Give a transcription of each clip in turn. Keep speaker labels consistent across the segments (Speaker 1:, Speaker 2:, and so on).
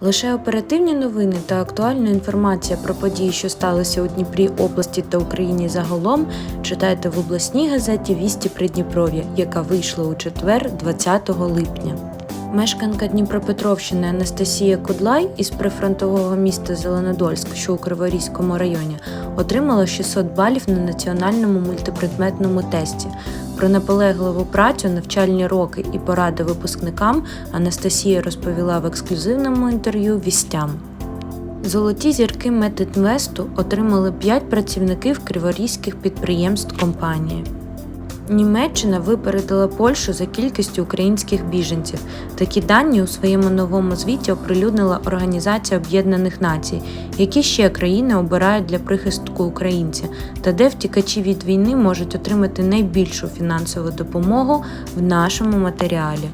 Speaker 1: Лише оперативні новини та актуальна інформація про події, що сталися у Дніпрі, області та Україні загалом, читайте в обласній газеті Вісті Придніпров'я, яка вийшла у четвер, 20 липня. Мешканка Дніпропетровщини Анастасія Кудлай із прифронтового міста Зеленодольськ, що у Криворізькому районі, отримала 600 балів на національному мультипредметному тесті. Про наполегливу працю, навчальні роки і поради випускникам Анастасія розповіла в ексклюзивному інтерв'ю вістям. Золоті зірки Метинвесту отримали 5 працівників криворізьких підприємств компанії. Німеччина випередила Польщу за кількістю українських біженців. Такі дані у своєму новому звіті оприлюднила Організація Об'єднаних Націй, які ще країни обирають для прихистку українця, та де втікачі від війни можуть отримати найбільшу фінансову допомогу в нашому матеріалі.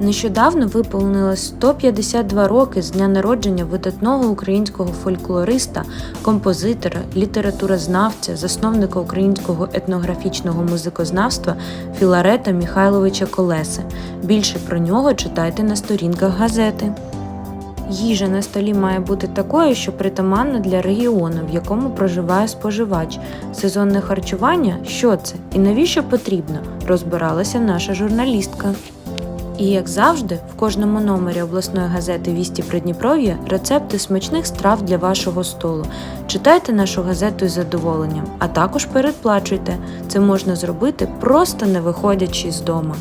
Speaker 1: Нещодавно виповнилось 152 роки з дня народження видатного українського фольклориста, композитора, літературознавця, засновника українського етнографічного музикознавства Філарета Михайловича Колеси. Більше про нього читайте на сторінках газети. Їжа на столі має бути такою, що притаманна для регіону, в якому проживає споживач. Сезонне харчування що це і навіщо потрібно, розбиралася наша журналістка. І як завжди, в кожному номері обласної газети Вісті Придніпров'я рецепти смачних страв для вашого столу. Читайте нашу газету із задоволенням, а також передплачуйте. Це можна зробити просто не виходячи з дому.